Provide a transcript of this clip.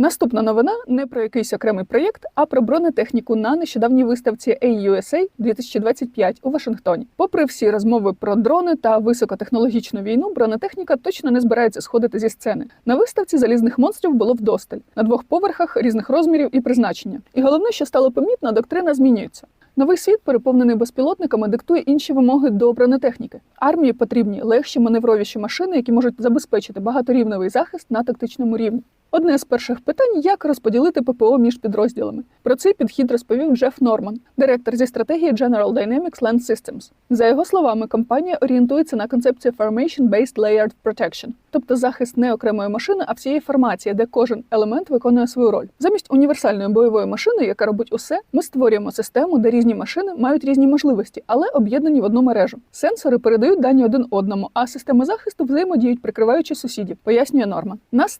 Наступна новина не про якийсь окремий проєкт, а про бронетехніку на нещодавній виставці AUSA 2025 у Вашингтоні. Попри всі розмови про дрони та високотехнологічну війну, бронетехніка точно не збирається сходити зі сцени. На виставці залізних монстрів було вдосталь на двох поверхах різних розмірів і призначення. І головне, що стало помітно, доктрина змінюється. Новий світ, переповнений безпілотниками, диктує інші вимоги до бронетехніки. Армії потрібні легші маневровіші машини, які можуть забезпечити багаторівневий захист на тактичному рівні. Одне з перших питань як розподілити ППО між підрозділами. Про цей підхід розповів Джеф Норман, директор зі стратегії General Dynamics Land Systems. За його словами, компанія орієнтується на концепцію Formation-Based Layered Protection, тобто захист не окремої машини, а всієї формації, де кожен елемент виконує свою роль. Замість універсальної бойової машини, яка робить усе, ми створюємо систему, де різні машини мають різні можливості, але об'єднані в одну мережу. Сенсори передають дані один одному, а системи захисту взаємодіють, прикриваючи сусідів, пояснює Норман. На стенді